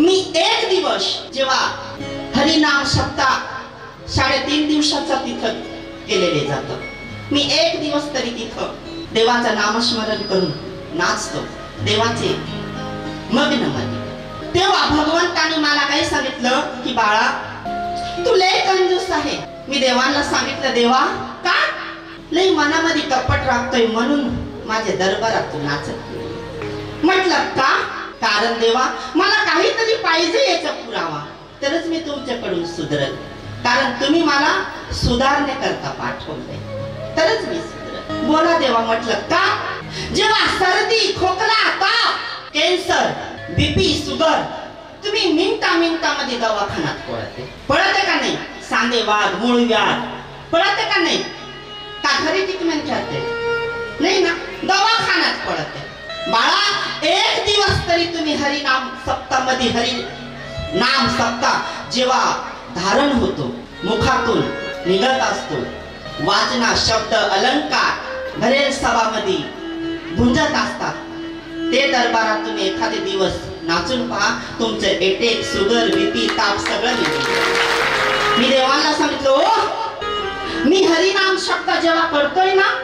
मी एक दिवस जेव्हा हरिनाम सप्ताह साडेतीन दिवसाचा तिथं केलेले जातं. मी एक दिवस तरी तिथं देवाचं नामस्मरण करून नाचतो. देवाचे मग्नमध्ये तेव्हा भगवंताने मला काही सांगितलं की बाळा तू लय कंजूस आहे. मी देवांना सांगितलं देवा का लय मनामध्ये कपट राखतोय म्हणून माझ्या दरबारात तू नाचत म्हटलं का? कारण देवा मला काहीतरी तरच मी तुमच्याकडून सुधरल कारण तुम्ही मला सुधारण्याकरता पाठवलंय तरच मी सुधरल बोला देवा म्हटलं का? जेव्हा सर्दी खोकला ताप कॅन्सर बीपी सुगर तुम्ही मिनटा मिनटामध्ये दवाखान्यात पळते. पळते का नाही? सांधेवाद मूळव्याध पळते का नाही? का घरी ट्रीटमेंट करते? नाही ना? दवाखान्यात पळते. बाळा एक दिवस तरी तुम्ही हरिनाम सप्तामध्ये हरी नाम सत्ता जेव्हा धारण होतो मुखातून निघत असतो. वाचना शब्द अलंकार भरेल सभामध्ये गुंजत असतात. ते दरबारातून एखादे दिवस नाचून पहा. तुमचं एटेक सुगर बीपी ताप सगळं मी देवाला सांगितलं "ओ, मी हरिनाम शब्द जेव्हा करतोय ना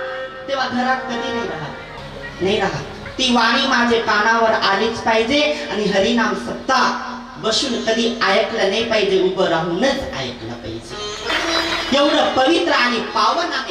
तेव्हा घरात कधी नाही राहत. नाही राहत. ती वाणी माझे कानावर आलीच पाहिजे आणि हरिनाम सत्ता बसून कधी ऐकलं नाही पाहिजे उभं राहूनच ऐकलं पाहिजे. एवढं पवित्र आणि पावन आहे.